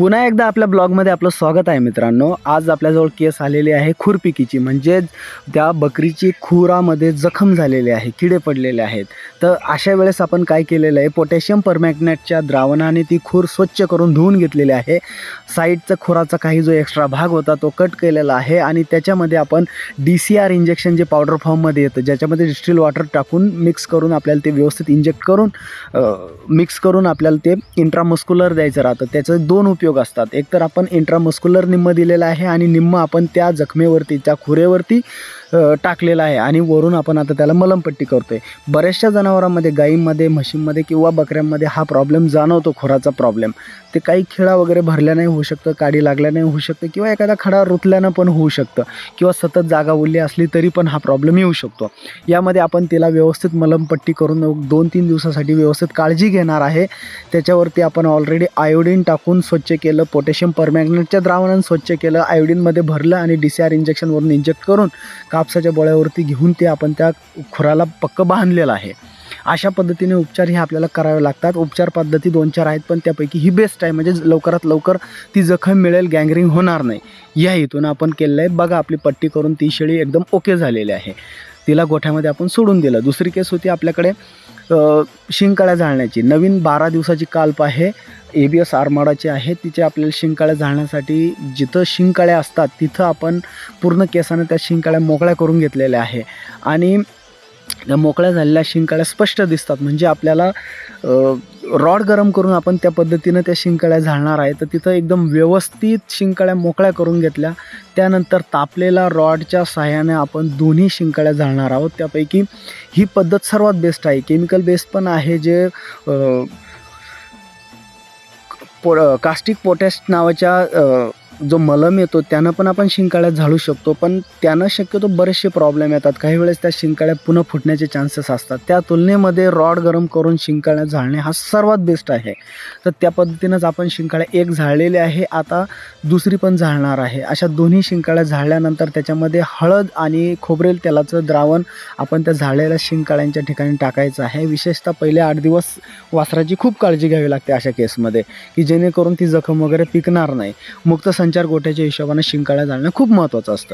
पुन्हा एकदा आपल्या ब्लॉगमध्ये आपलं स्वागत आहे मित्रांनो. आज आपल्याजवळ केस आलेली आहे खुरपिकीची. म्हणजेच त्या बकरीची खुरामध्ये जखम झालेली आहे किडे पडलेले आहेत. तर अशा वेळेस आपण काय केलेलं आहे पोटॅशियम परमॅग्नेटच्या द्रावणाने ती खूर स्वच्छ करून धुवून घेतलेली आहे. साईडचा खुराचा काही जो एक्स्ट्रा भाग होता तो कट केलेला आहे आणि त्याच्यामध्ये आपण डी सी आर इंजेक्शन जे पावडर फॉर्ममध्ये येतं ज्याच्यामध्ये डिस्टिल वॉटर टाकून मिक्स करून आपल्याला ते व्यवस्थित इंजेक्ट करून मिक्स करून आपल्याला ते इंट्रामस्क्युलर द्यायचं राहतं. त्याचं दोन उपयोग असतात. एकतर आपण इंट्रामस्क्युलर निम्म दिलेलं आहे आणि निम्म आपण त्या जखमेवरती त्या खुरेवरती टाकलेला टाकलेलं आहे आणि वरून आपण आता त्याला मलमपट्टी करतो आहे बऱ्याचशा जनावरांमध्ये गायींमध्ये म्हशींमध्ये किंवा बकऱ्यांमध्ये हा प्रॉब्लेम जाणवतो खुराचा प्रॉब्लेम ते काही खिळा वगैरे भरल्या नाही होऊ शकतं काडी लागल्या नाही होऊ शकतं किंवा एखादा खडा रुतल्यानं पण होऊ शकतं किंवा सतत जागा उरली असली तरी पण हा प्रॉब्लेम येऊ शकतो. यामध्ये आपण तिला व्यवस्थित मलमपट्टी करून दोन तीन दिवसासाठी व्यवस्थित काळजी घेणार आहे. त्याच्यावरती आपण ऑलरेडी आयोडीन टाकून स्वच्छ केलं पोटॅशियम परमॅग्नेटच्या द्रावणानं स्वच्छ केलं आयोडीनमध्ये भरलं आणि डी सी आर इंजेक्शनवरून इंजेक्ट करून कापसाच्या बोळ्यावरती घेऊन ते आपण त्या खुराला पक्क बांधलेलं आहे. अशा पद्धतीने उपचार हे आपल्याला करावे लागतात. उपचार पद्धती दोन चार आहेत पण त्यापैकी ही बेस्ट आहे. म्हणजे लवकरात लवकर ती जखम मिळेल गँगरिंग होणार नाही. या हेतून आपण केलेलं आहे. बघा आपली पट्टी करून ती शेळी एकदम ओके झालेली आहे. तिला गोठ्यामध्ये आपण सोडून दिलं. दुसरी केस होती आपल्याकडे शिंकाळ्या झाळण्याची. नवीन बारा दिवसाची काल्प आहे. ए बी एस आरमाडाची आहे. तिचे आपल्याला शिंकाळ्या झाळण्यासाठी जिथं शिंकाळ्या असतात तिथं आपण पूर्ण केसानं त्या शिंकाळ्या मोकळ्या करून घेतलेल्या आहे. आणि त्या मोकळ्या झालेल्या शिंकाळ्या स्पष्ट दिसतात. म्हणजे आपल्याला रॉड गरम करून आपण त्या पद्धतीनं त्या शिंकाळ्या झाळणार आहे. तर तिथं एकदम व्यवस्थित शिंकाळ्या मोकळ्या करून घेतल्या. त्यानंतर तापलेला रॉडच्या सहाय्याने आपण दोन्ही शिंकाळ्या झाळणार आहोत. त्यापैकी ही पद्धत सर्वात बेस्ट आहे. केमिकल बेस्ड पण आहे जे पो कास्टिक पोटॅश नावाच्या जो मलम येतो त्यानं पण आपण शिंकाळ्या झाडू शकतो पण त्यानं शक्यतो बरेचसे प्रॉब्लेम येतात. काही वेळेस त्या शिंकाळ्या पुन्हा फुटण्याचे चान्सेस असतात. त्या तुलनेमध्ये रॉड गरम करून शिंकाळ्या झाडणे हा सर्वात बेस्ट आहे. तर त्या पद्धतीनंच आपण शिंकाळ्या एक झाडलेली आहे आता दुसरी पण झाडणार आहे. अशा दोन्ही शिंकाळ्या झाडल्यानंतर त्याच्यामध्ये हळद आणि खोबरेल तेलाचं द्रावण आपण त्या झाडलेल्या शिंकाळ्यांच्या ठिकाणी टाकायचं आहे. विशेषतः पहिले आठ दिवस वासराची खूप काळजी घ्यावी लागते अशा केसमध्ये की जेणेकरून ती जखम वगैरे पिकणार नाही. मुक्त चार गोट्याच्या हिशोबाने शिंकाळ्या घालणं खूप महत्त्वाचं असतं.